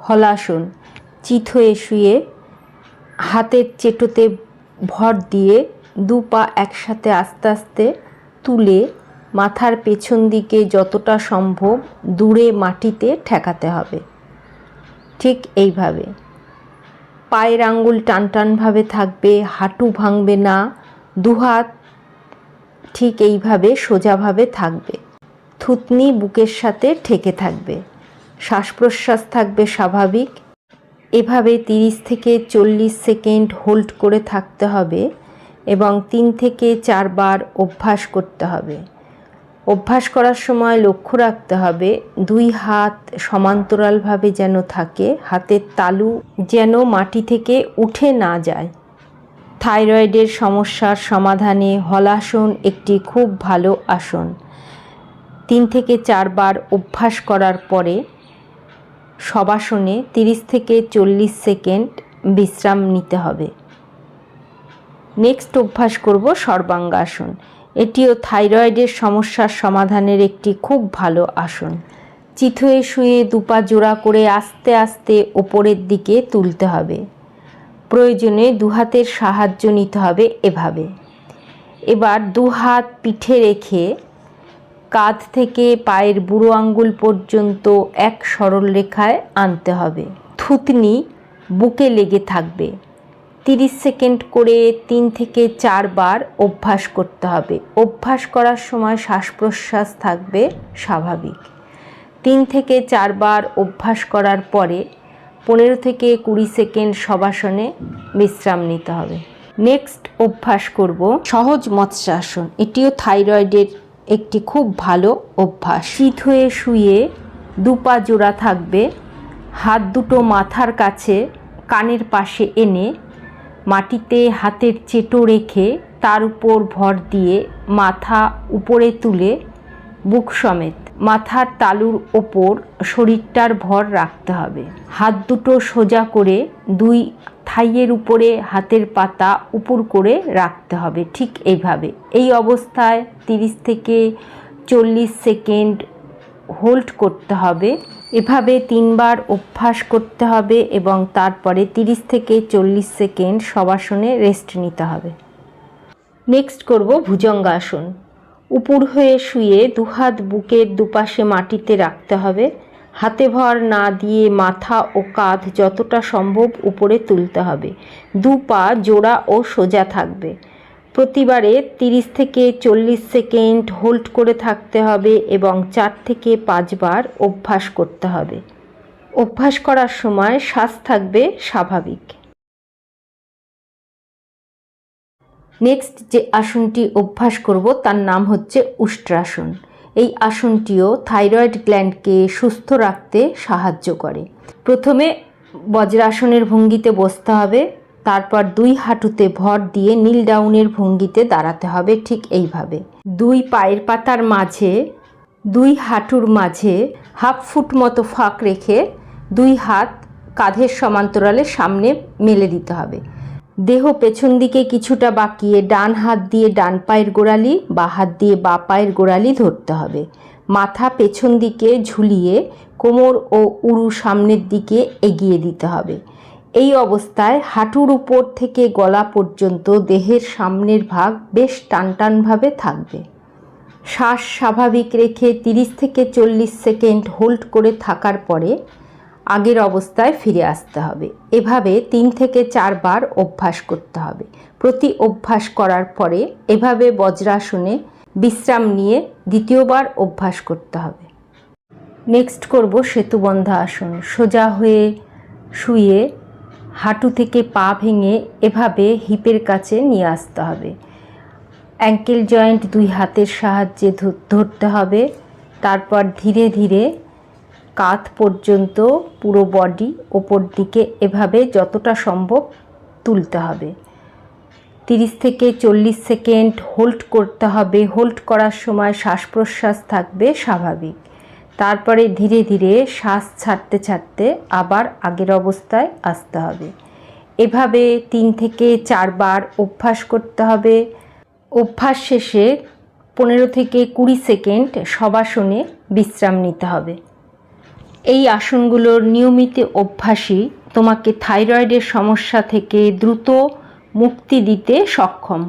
হলাসন চিত হয়ে শুয়ে হাতের চেটোতে ভর দিয়ে দু পা একসাথে আস্তে আস্তে তুলে মাথার পেছন দিকে যতটা সম্ভব দূরে মাটিতে ঠেকাতে হবে। ঠিক এইভাবে। পায়ের আঙ্গুল টান টানভাবে থাকবে, হাঁটু ভাঙবে না দুহাত ঠিক এইভাবে সোজাভাবে থাকবে। থুতনি বুকের সাথে ঠেকে থাকবে। শ্বাস প্রশ্বাস থাকবে স্বাভাবিক। এভাবে তিরিশ থেকে চল্লিশ সেকেন্ড হোল্ড করে থাকতে হবে এবং তিন থেকে চারবার অভ্যাস করতে হবে। অভ্যাস করার সময় লক্ষ্য রাখতে হবে, দুই হাত সমান্তরালভাবে যেন থাকে, হাতের তালু যেন মাটি থেকে উঠে না যায়। থাইরয়েডের সমস্যার সমাধানে হলাসন একটি খুব ভালো আসন। তিন থেকে চারবার অভ্যাস করার পরে সবাসনে তিরিশ থেকে চল্লিশ সেকেন্ড বিশ্রাম নিতে হবে। নেক্সট অভ্যাস করব সর্বাঙ্গাসন। এটিও থাইরয়েডের সমস্যার সমাধানের একটি খুব ভালো আসন। চিত শুয়ে দুপা জোড়া করে আস্তে আস্তে ওপরের দিকে তুলতে হবে। প্রয়োজনে দুহাতের সাহায্য নিতে হবে এভাবে। এবার দু হাত পিঠে রেখে কাঁধ থেকে পায়ের বুড়ো আঙ্গুল পর্যন্ত এক সরল রেখায় আনতে হবে। থুতনি বুকে লেগে থাকবে। তিরিশ সেকেন্ড করে তিন থেকে চারবার অভ্যাস করতে হবে। অভ্যাস করার সময় শ্বাস প্রশ্বাস থাকবে স্বাভাবিক। তিন থেকে চারবার অভ্যাস করার পরে পনেরো থেকে কুড়ি সেকেন্ড সবাসনে বিশ্রাম নিতে হবে। নেক্সট অভ্যাস করব সহজ মৎস্যাসন। এটিও থাইরয়েডের একটি খুব ভালো অভ্যাস। শীত হয়ে শুয়ে দুপা জোড়া থাকবে। হাত দুটো মাথার কাছে কানের পাশে এনে মাটিতে হাতের চেটো রেখে তার উপর ভর দিয়ে মাথা উপরে তুলে বুক সমেত মাথার তালুর ওপর শরীরটার ভর রাখতে হবে। হাত দুটো সোজা করে দুই থাইয়ের উপরে হাতের পাতা উপর করে রাখতে হবে, ঠিক এইভাবে। এই অবস্থায় তিরিশ থেকে চল্লিশ সেকেন্ড হোল্ড করতে হবে। এভাবে তিনবার অভ্যাস করতে হবে এবং তারপরে তিরিশ থেকে চল্লিশ সেকেন্ড সবাসনে রেস্ট নিতে হবে। নেক্সট করব ভুজঙ্গাসন। উপর হয়ে শুয়ে দুহাত বুকের দুপাশে মাটিতে রাখতে হবে। হাতে ভর না দিয়ে মাথা ও কাঁধ যতটা সম্ভব উপরে তুলতে হবে। দু পা জোড়া ও সোজা থাকবে। প্রতিবারে তিরিশ থেকে চল্লিশ সেকেন্ড হোল্ড করে থাকতে হবে এবং চার থেকে পাঁচবার অভ্যাস করতে হবে। অভ্যাস করার সময় শ্বাস থাকবে স্বাভাবিক। নেক্সট যে আসনটি অভ্যাস করব তার নাম হচ্ছে উষ্ট্রাসন। এই আসনটিও থাইরয়েড গ্ল্যান্ডকে সুস্থ রাখতে সাহায্য করে। প্রথমে বজ্রাসনের ভঙ্গিতে বসতে হবে, তারপর দুই হাঁটুতে ভর দিয়ে নীল ডাউনের ভঙ্গিতে দাঁড়াতে হবে ঠিক এইভাবে। দুই পায়ের পাতার মাঝে, দুই হাঁটুর মাঝে হাফ ফুট মতো ফাঁক রেখে দুই হাত কাঁধের সমান্তরালে সামনে মেলে দিতে হবে। দেহ পেছন দিকে কিছুটা বাঁকিয়ে ডান হাত দিয়ে ডান পায়ের গোড়ালি, বা হাত দিয়ে বা পায়ের গোড়ালি ধরতে হবে। মাথা পেছন দিকে ঝুলিয়ে কোমর ও উরু সামনের দিকে এগিয়ে দিতে হবে। এই অবস্থায় হাঁটুর উপর থেকে গলা পর্যন্ত দেহের সামনের ভাগ বেশ টানটানভাবে থাকবে। শ্বাস স্বাভাবিক রেখে তিরিশ থেকে চল্লিশ সেকেন্ড হোল্ড করে থাকার পরে আগের অবস্থায় ফিরে আসতে হবে। এভাবে তিন থেকে চারবার অভ্যাস করতে হবে। প্রতি অভ্যাস করার পরে এভাবে বজ্রাসনে বিশ্রাম নিয়ে দ্বিতীয়বার অভ্যাস করতে হবে। নেক্সট করব সেতুবন্ধা আসন। সোজা হয়ে শুয়ে হাঁটু থেকে পা ভেঙে এভাবে হিপের কাছে নিয়ে আসতে হবে। অ্যাঙ্কেল জয়েন্ট দুই হাতের সাহায্যে ধরতে হবে। তারপর ধীরে ধীরে কাঁধ পর্যন্ত পুরো বডি ওপর দিকে এভাবে যতটা সম্ভব তুলতে হবে। তিরিশ থেকে চল্লিশ সেকেন্ড হোল্ড করতে হবে। হোল্ড করার সময় শ্বাস প্রশ্বাস থাকবে স্বাভাবিক। তারপরে ধীরে ধীরে শ্বাস ছাড়তে ছাড়তে আবার আগের অবস্থায় আসতে হবে। এভাবে তিন থেকে চারবার অভ্যাস করতে হবে। অভ্যাস শেষে পনেরো থেকে কুড়ি সেকেন্ড সবাসনে বিশ্রাম নিতে হবে। এই আসনগুলোর নিয়মিত অভ্যাসই তোমাকে থাইরয়েডের সমস্যা থেকে দ্রুত মুক্তি দিতে সক্ষম।